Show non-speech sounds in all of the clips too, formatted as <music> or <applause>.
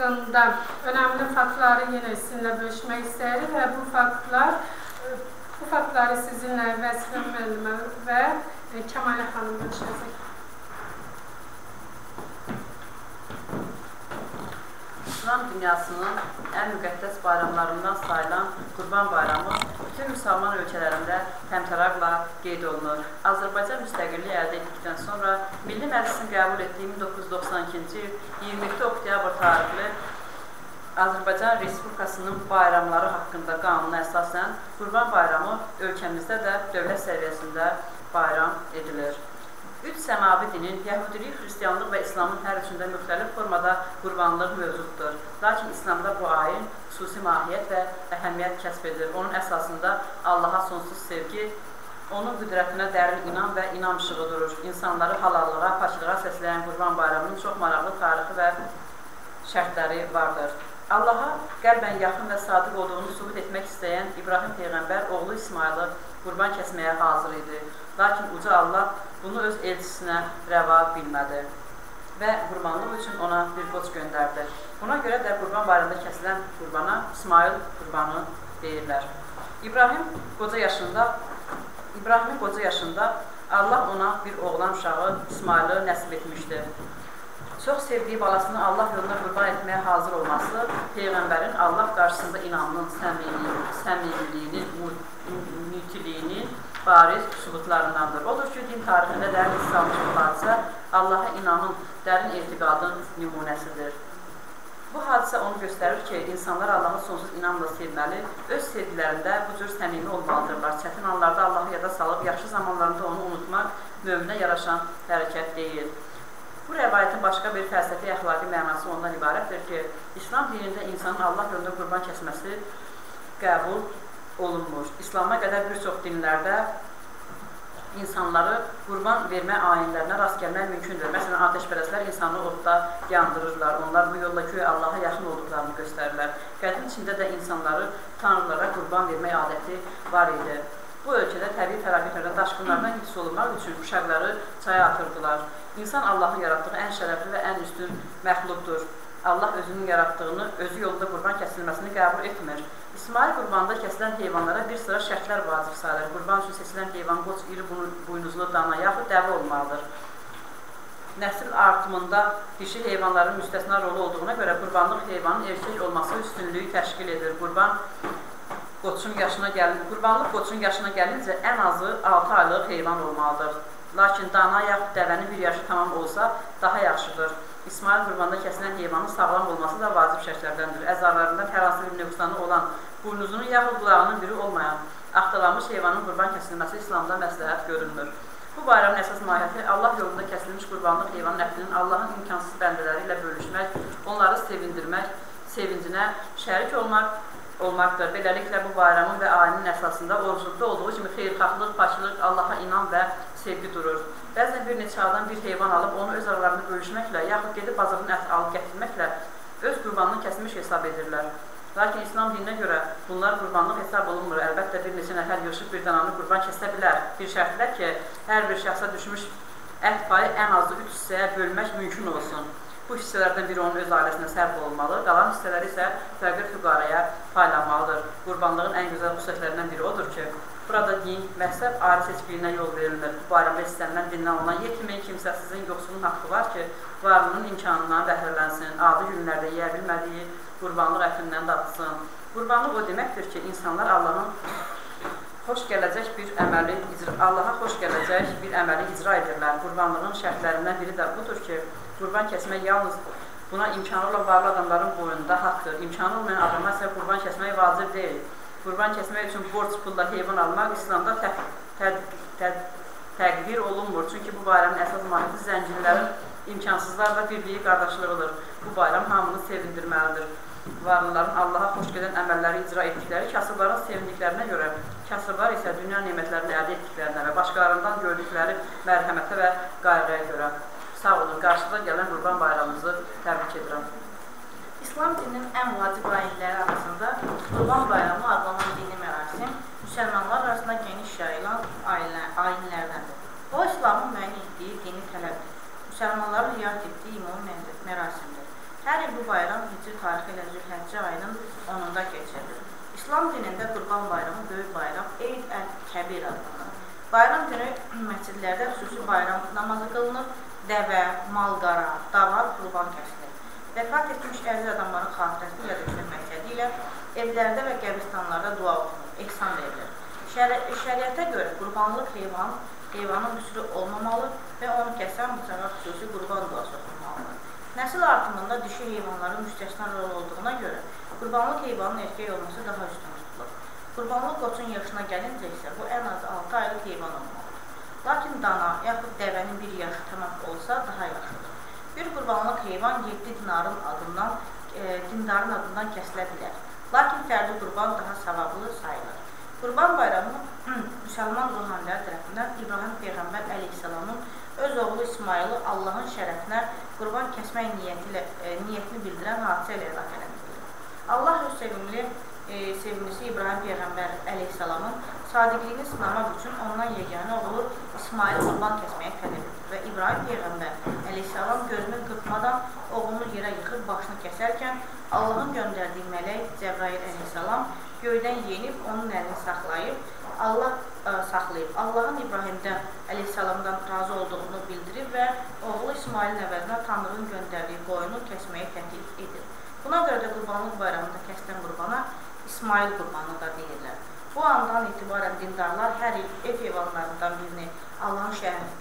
haqqında önəmli faktları yenə sizinlə bölüşmək istəyirik və bu faktlar bu faktları sizinlə Vəsifə müəllimə və Kəmalə xanım bölüşəcək. İslam dünyasının ən müqəddəs bayramlarından sayılan Qurban Bayramı bütün müsəlman ölkələrində təmtəraqla qeyd olunur. Azərbaycan müstəqilliyi əldə etdikdən sonra Milli Məclisin qəbul etdiyi 1992-ci il 27 oktyabr tarixli Azərbaycan Respublikasının bayramları haqqında qanuna əsasən Qurban Bayramı ölkəmizdə də dövlət səviyyəsində bayram edilir. Üç səmavi dinin, Yəhudilik, Xristiyanlıq və İslamın hər üçündə müxtəlif formada qurbanlıq mövcuddur. Lakin İslamda bu ayin xüsusi mahiyyət və əhəmiyyət kəsb edir. Onun əsasında Allaha sonsuz sevgi, onun qüdrətinə dərin inam və inam işığı durur. İnsanları halallığa, paçılığa səsləyən Qurban bayramının çox maraqlı tarixi və şərtləri vardır. Allaha qəlbən yaxın və sadiq olduğunu sübut etmək istəyən İbrahim Peyğəmbər oğlu İsmailı qurban kəsməyə hazır idi. Lakin Uca Allah bunu öz elçisinə rəva bilmədi və qurbanlıq üçün ona bir qoç göndərdi. Buna görə də qurban bayramında kəsilən qurbana İsmail qurbanı deyirlər. İbrahim qoca yaşında İbrahimin qoca yaşında Allah ona bir oğlan uşağı İsmailı nəsib etmişdi. Çox sevdiyi balasını Allah yolunda qurban etməyə hazır olması Peyğəmbərin Allah qarşısında inamının səmimiliyinin, mütiliyinin bariz sübutlarındandır. Odur ki, din tarixində dərin bu hadisə Allaha inamın, dərin etiqadın nümunəsidir. Bu hadisə onu göstərir ki, insanlar Allahı sonsuz inamla sevməli, öz sevgilərində bu cür səmimi olmalıdırlar. Çətin anlarda Allahı yada salıb, yaxşı zamanlarında onu unutmaq möminə yaraşan hərəkət deyil. Bu rəvayətin başqa bir fəlsəfi əxlaqi mənası ondan ibarətdir ki, İslam dinində insanın Allah yolunda qurban kəsməsi qəbul olunmur. İslama qədər bir çox dinlərdə insanları qurban vermə ayinlərinə rast gəlmək mümkündür. Məsələn, ateşpərəstlər insanı odda yandırırlar. Onlar bu yolla ki, Allaha yaxın olduqlarını göstərirlər. Qədim içində də insanları tanrılara qurban vermək adəti var idi. Bu ölkədə təbii fəlakətlərdən, daşqınlardan hiss olunmaq üçün uşaqları çaya atırdılar. İnsan Allahın yaratdığı ən şərəfli və ən üstün məxluqdur. Allah özünün yaratdığını, özü yolunda qurban kəsilməsini qəbul etmir. İsmail qurbanda kəsilən heyvanlara bir sıra şərtlər vacib sayılır. Qurban üçün seçilən heyvan qoç, iri buynuzlu dana yaxud dəvə olmalıdır. Nəsil artımında dişi heyvanların müstəsna rolu olduğuna görə qurbanlıq heyvanın erkək olması üstünlüyü təşkil edir. Qurban qoçun yaşına gəlin, qurbanlıq qoçun yaşına gəlincə ən azı 6 aylıq heyvan olmalıdır. Lakin dana yaxud dəvənin bir yaşı tamam olsa daha yaxşıdır. İsmail qurbanda kəsilən heyvanın sağlam olması da vacib şərtlərdəndir. Əzalarından hər hansı bir nöqsanı olan, burnuzunun yaxud qulağının biri olmayan, axtalanmış heyvanın qurban kəsilməsi İslamda məsləhət görünmür. Bu bayramın əsas mahiyyəti Allah yolunda kəsilmiş qurbanlıq heyvanın ətinin Allahın imkansız bəndələri ilə bölüşmək, onları sevindirmək, sevincinə şərik olmaq, olmaqdır. Beləliklə, bu bayramın və ayinin əsasında orucluqda olduğu kimi xeyrxahlıq, paçılıq, Allaha inan və sevgi durur. Bəzən bir neçə adam bir heyvan alıb onu öz aralarında bölüşməklə, yaxud gedib bazardan ət alıb gətirməklə öz qurbanını kəsmiş hesab edirlər. Lakin İslam dininə görə bunlar qurbanlıq hesab olunmur. Əlbəttə bir neçə nəfər yığışıb bir dananı qurban kəsə bilər. Bir şərtlə ki, hər bir şəxsə düşmüş ət payı ən azı 3 hissəyə bölmək mümkün olsun. Bu hissələrdən biri onun öz ailəsinə sərf olunmalı, qalan hissələri isə fəqir füqaraya paylanmalıdır. Qurbanlığın ən gözəl xüsusiyyətlərindən biri odur ki, Burada din, məhzəb ayrı seçkiliyinə yol verilmir. Bu bayramda istənilən dindən olan yetimin, kimsəsizin, yoxsulun haqqı var ki, varlığının imkanından bəhrələnsin, adi günlərdə yeyə bilmədiyi qurbanlıq ətindən datsın. Qurbanlıq o deməkdir ki, insanlar Allahın xoş gələcək bir əməli icra, Allaha xoş gələcək bir əməli icra edirlər. Qurbanlığın şərtlərindən biri də budur ki, qurban kəsmək yalnız buna imkanı olan varlı adamların boyunda haqqdır. İmkanı olmayan adama isə qurban kəsmək vacib deyil. Qurban kəsmək üçün borc pulla heyvan almaq İslamda tə tə tə təqdir olunmur. Çünki bu bayramın əsas mahiyyəti zənginlərin imkansızlarla birliyi, qardaşlığıdır. Bu bayram hamını sevindirməlidir. Varlıların Allaha xoş gedən əməlləri icra etdikləri, kasıbların sevindiklərinə görə, kasıblar isə dünya nemətlərini əldə etdiklərinə və başqalarından gördükləri mərhəmətə və qayğıya görə. Sağ olun, qarşıda gələn Qurban bayramımızı təbrik edirəm. İslam dininin ən vacib ayinləri arasında Qurban Bayramı müsəlmanlar arasında geniş yayılan ayinlərdəndir. O, İslamın müəyyən etdiyi dini tələbdir. Müsəlmanların riayət etdiyi ümumi mərasimdir. Hər il bu bayram hicri tarixi ilə Zülhəccə ayının 10-da keçirilir. İslam dinində Qurban bayramı böyük bayram Eid əl-Kəbir adlanır. Bayram günü <clears throat> məscidlərdə xüsusi bayram namazı qılınır, dəvə, malqara, davar, qurban kəsilir. Vəfat etmiş əziz adamların xatirəsini yadırmaq məqsədi ilə evlərdə və qəbristanlarda dua oxunur, ehsan verilir. Şəri şəriətə görə qurbanlıq heyvan heyvanın müsrü olmamalı və onu kəsən bıçağa xüsusi qurban duası oxunmalıdır. Nəsil artımında dişi heyvanların müstəsna rol olduğuna görə qurbanlıq heyvanın erkək olması daha üstün tutulur. Qurbanlıq qoçun yaşına gəlincə isə bu ən az 6 aylıq heyvan olmalıdır. Lakin dana yaxud dəvənin bir yaşı tamam olsa daha yaxşıdır. Bir qurbanlıq heyvan 7 dinarın adından, e, dindarın adından kəsilə bilər. Lakin fərdi qurban daha savablı sayılır. Qurban bayramı müsəlman ruhanilər tərəfindən İbrahim Peyğəmbər əleyhissalamın öz oğlu İsmailı Allahın şərəfinə qurban kəsmək niyyəti ilə, e, niyyətini bildirən hadisə ilə edilmişdir. Allah öz sevimli e, sevimlisi İbrahim Peyğəmbər əleyhissalamın sadiqliyini sınamaq üçün ondan yeganə oğlu İsmail qurban kəsməyə tələb etdi və İbrahim Peyğəmbər əleyhissalam gözünü qırpmadan oğlunu yerə yıxıb başını kəsərkən Allahın göndərdiyi mələk Cəbrail əleyhissalam göydən yenib onun əlini saxlayıb Allah ə, e, saxlayıb Allahın İbrahimdən əleyhissalamdan razı olduğunu bildirib və oğlu İsmailin əvəzinə Tanrının göndərdiyi qoyunu kəsməyi təklif edir. Buna görə də qurbanlıq bayramında kəsilən qurbana İsmail qurbanı da deyirlər. Bu andan etibarən dindarlar hər il ev heyvanlarından birini Allahın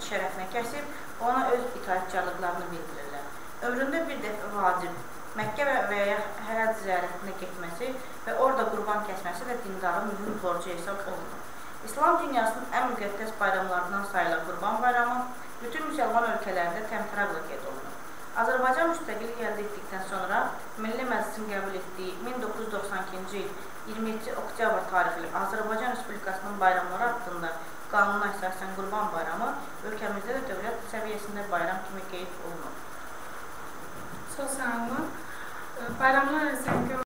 şərəfinə kəsib, ona öz itaətkarlıqlarını bildirirlər. Ömründə bir dəfə vacib Məkkə və, ya hərəc ziyarətinə getməsi və orada qurban kəsməsi də dindarın mühüm borcu hesab olunur. İslam dünyasının ən müqəddəs bayramlarından sayılan Qurban bayramı bütün müsəlman ölkələrində təmtəraqla qeyd olunur. Azərbaycan müstəqillik əldə etdikdən sonra Milli Məclisin qəbul etdiyi 1992-ci il 27 oktyabr tarixli Azərbaycan Respublikasının bayramları haqqında qanuna əsasən Qurban bayramı ölkəmizdə də dövlət səviyyəsində bayram kimi qeyd olunur. Çox sağ olun. Bayramlar ərzində